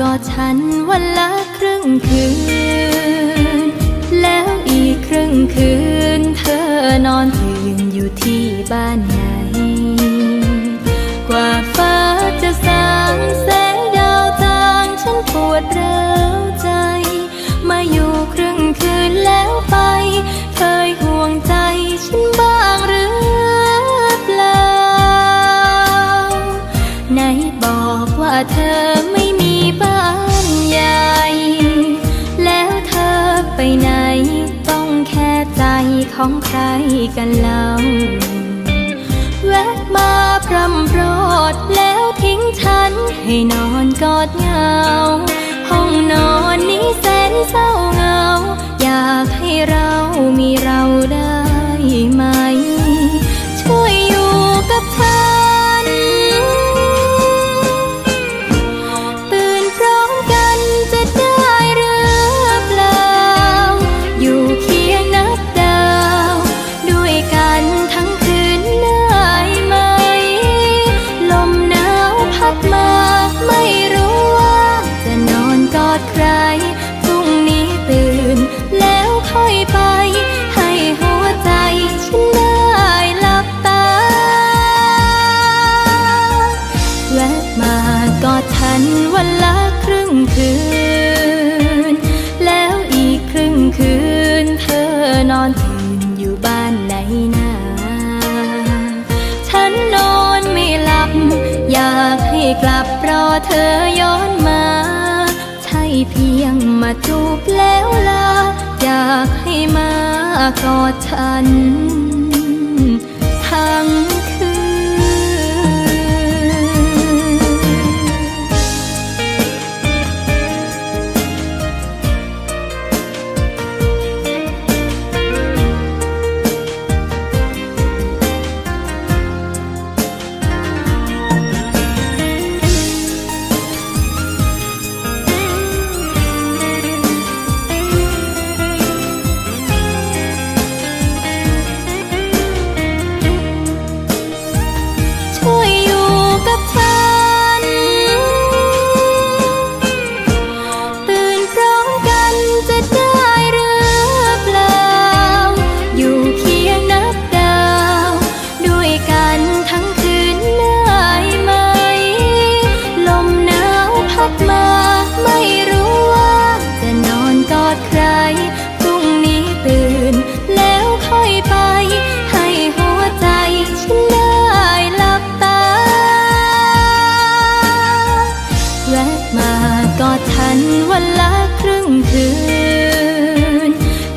ก็ฉันวันละครึ่งคืน แล้วอีกครึ่งคืน เธอนอนตื่นอยู่ที่บ้านไหน กว่าฟ้าจะสางแสงดาวจางฉันปวดร้าวใจ มาอยู่ครึ่งคืนแล้วไป ไปไหน ต้องแค่ใจของใครกันเล่าแวะมาพรำโปรดแล้วทิ้งฉันให้นอนกอดเหงา รึ่งคืน แล้วอีกครึ่งคืน เธอนอนตื่นอยู่บ้านไหนนาฉันนอนไม่หลับ อยากให้กลับรอเธอย้อนมา ใช่เพียงมาจูบแล้วลาอยากให้มากอดฉัน คืน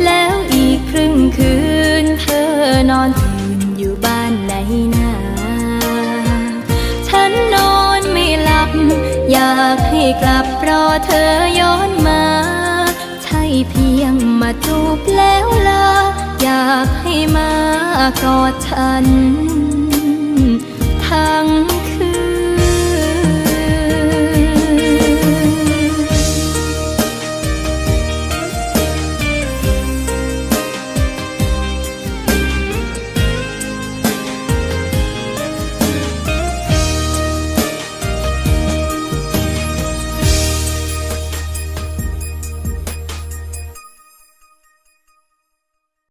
แล้วอีกครึ่งคืน เธอนอนตื่นอยู่บ้านไหนนาฉันนอนไม่หลับ อยากให้กลับรอเธอย้อนมา ใช่เพียงมาจูบแล้วลาอยากให้มากอดฉัน ทั้ง